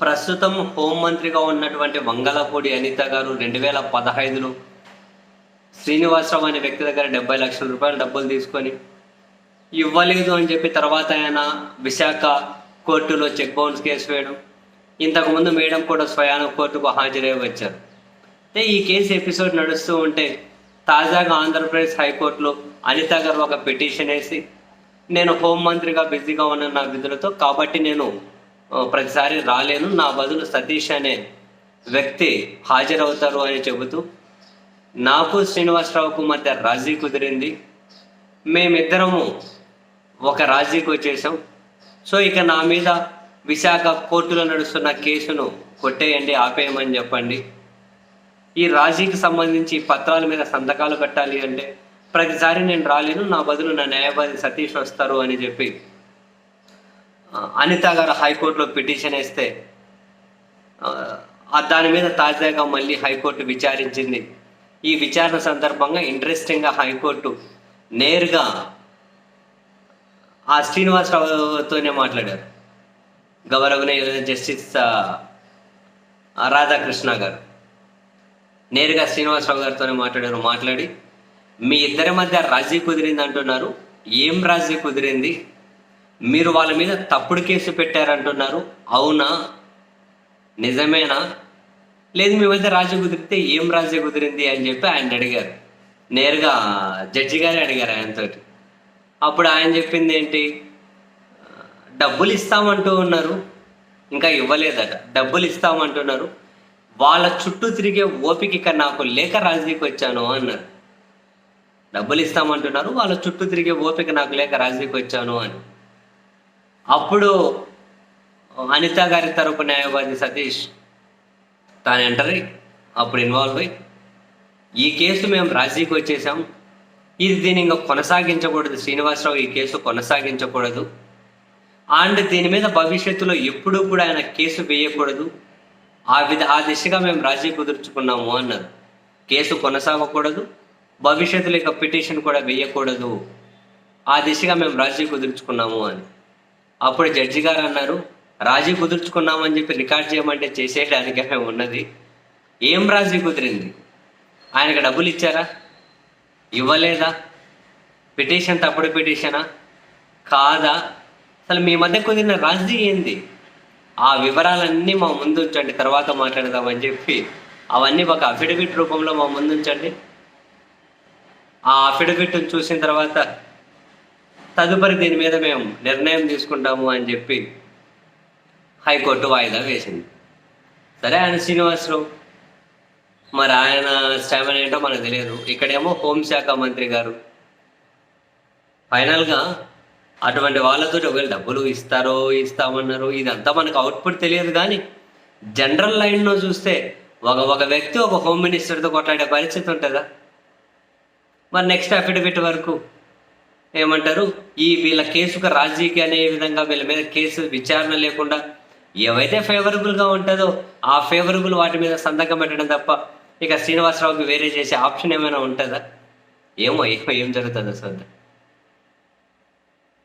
ప్రస్తుతం హోంమంత్రిగా ఉన్నటువంటి మంగళపూడి అనిత గారు రెండు వేల పదహైదులో శ్రీనివాసరావు అనే వ్యక్తి దగ్గర డెబ్బై లక్షల రూపాయలు డబ్బులు తీసుకొని ఇవ్వలేదు అని చెప్పి తర్వాత ఆయన విశాఖ కోర్టులో చెక్ బౌన్స్ కేసు వేయడం ఇంతకుముందు మేడం కూడా స్వయాన కోర్టుకు హాజరై వచ్చారు. అయితే ఈ కేసు ఎపిసోడ్ నడుస్తూ ఉంటే తాజాగా ఆంధ్రప్రదేశ్ హైకోర్టులో అనిత గారు ఒక పిటిషన్ వేసి నేను హోంమంత్రిగా బిజీగా ఉన్న నా విధులతో కాబట్టి నేను ప్రతిసారి రాలేను. నా బదులు సతీష్ అనే వ్యక్తి హాజరవుతారు అని చెబుతూ నాకు శ్రీనివాసరావుకు మధ్య రాజీ కుదిరింది. మేమిద్దరము ఒక రాజీకి వచ్చేసాం. సో ఇక నా మీద విశాఖ కోర్టులో నడుస్తున్న కేసును కొట్టేయండి ఆపేయమని చెప్పండి. ఈ రాజీకి సంబంధించి పత్రాల మీద సంతకాలు పెట్టాలి అంటే ప్రతిసారి నేను రాలేను. నా బదులు నా న్యాయవాది సతీష్ వస్తారు అని చెప్పి అనిత గారు హైకోర్టులో పిటిషన్ వేస్తే దాని మీద తాజాగా మళ్ళీ హైకోర్టు విచారించింది. ఈ విచారణ సందర్భంగా ఇంట్రెస్టింగ్గా హైకోర్టు నేరుగా ఆ శ్రీనివాసరావుతోనే మాట్లాడారు. గౌరవనీయ జస్టిస్ రాధాకృష్ణ గారు. నేరుగా శ్రీనివాసరావు గారితోనే మాట్లాడారు మాట్లాడి మీ ఇద్దరి మధ్య రాజీ కుదిరింది అంటున్నారు ఏం రాజీ కుదిరింది? మీరు వాళ్ళ మీద తప్పుడు కేసు పెట్టారంటున్నారు. అవునా? నిజమేనా? లేదు మీ మధ్య రాజీ కుదిరితే ఏం రాజీ కుదిరింది అని చెప్పి ఆయన అడిగారు. నేరుగా జడ్జి గారే అడిగారు ఆయనతోటి. అప్పుడు ఆయన చెప్పింది ఏంటి? డబ్బులు ఇస్తామంటూ ఉన్నారు. ఇంకా ఇవ్వలేదట. డబ్బులు ఇస్తామంటున్నారు. వాళ్ళ చుట్టూ తిరిగే ఓపిక ఇక నాకు లేక రాజీకి వచ్చాను అన్నారు. డబ్బులు ఇస్తామంటున్నారు. వాళ్ళ చుట్టూ తిరిగే ఓపిక నాకు లేక రాజీకి వచ్చాను అని. అప్పుడు అనిత గారి తరపు న్యాయవాది సతీష్? తాను ఎంటర్ అయ్యి అప్పుడు ఇన్వాల్వ్ అయ్యి ఈ కేసు మేము రాజీకి వచ్చేసాం. ఇది దీన్ని ఇంకా కొనసాగించకూడదు. శ్రీనివాసరావు ఈ కేసు కొనసాగించకూడదు. అండ్ దీని మీద భవిష్యత్తులో ఎప్పుడూ కూడా ఆయన కేసు వేయకూడదు. ఆ విధ ఆ దిశగా మేము రాజీ కుదుర్చుకున్నాము అన్నారు కేసు కొనసాగకూడదు. భవిష్యత్తులో ఇక పిటిషన్ కూడా వేయకూడదు. ఆ దిశగా మేము రాజీ కుదుర్చుకున్నాము అని. అప్పుడు జడ్జి గారు అన్నారు రాజీ కుదుర్చుకున్నామని చెప్పి రికార్డ్ చేయమంటే చేసేయడానికే ఉన్నది. ఏం రాజీ కుదిరింది? ఆయనకు డబ్బులు ఇచ్చారా? ఇవ్వలేదా? పిటిషన్ తప్పుడు పిటిషనా? కాదా? అసలు మీ మధ్య కుదిరిన రాజీ ఏంది? ఆ వివరాలన్నీ మా ముందు ఉంచండి తర్వాత మాట్లాడదామని చెప్పి అవన్నీ ఒక అఫిడవిట్ రూపంలో మా ముందు ఉంచండి ఆ అఫిడవిట్ చూసిన తర్వాత తదుపరి దీని మీద మేము నిర్ణయం తీసుకుంటాము అని చెప్పి హైకోర్టు వాయిదా వేసింది. సరే ఆయన శ్రీనివాసరావు మరి ఆయన స్టామిన ఏంటో మనకు తెలియదు. ఇక్కడేమో హోంశాఖ మంత్రి గారు. ఫైనల్గా అటువంటి వాళ్ళతో ఒకవేళ డబ్బులు ఇస్తారో ఇస్తామన్నారు ఇదంతా మనకు అవుట్పుట్ తెలియదు కానీ జనరల్ లైన్లో చూస్తే ఒక ఒక వ్యక్తి ఒక హోమ్ మినిస్టర్తో కొట్లాడే పరిస్థితి ఉంటుందా? మరి నెక్స్ట్ అఫిడవిట్ వరకు ఏమంటారు? ఈ వీళ్ళ కేసుకు రాజీకి అనే విధంగా వీళ్ళ మీద కేసు విచారణ లేకుండా ఏవైతే ఫేవరబుల్గా ఉంటుందో ఆ ఫేవరబుల్ వాటి మీద సంతకం పెట్టడం తప్ప ఇక శ్రీనివాసరావుకి వేరే చేసే ఆప్షన్ ఏమైనా ఉంటుందా? ఏమో ఏమో ఏం జరుగుతుందో చూద్దాం.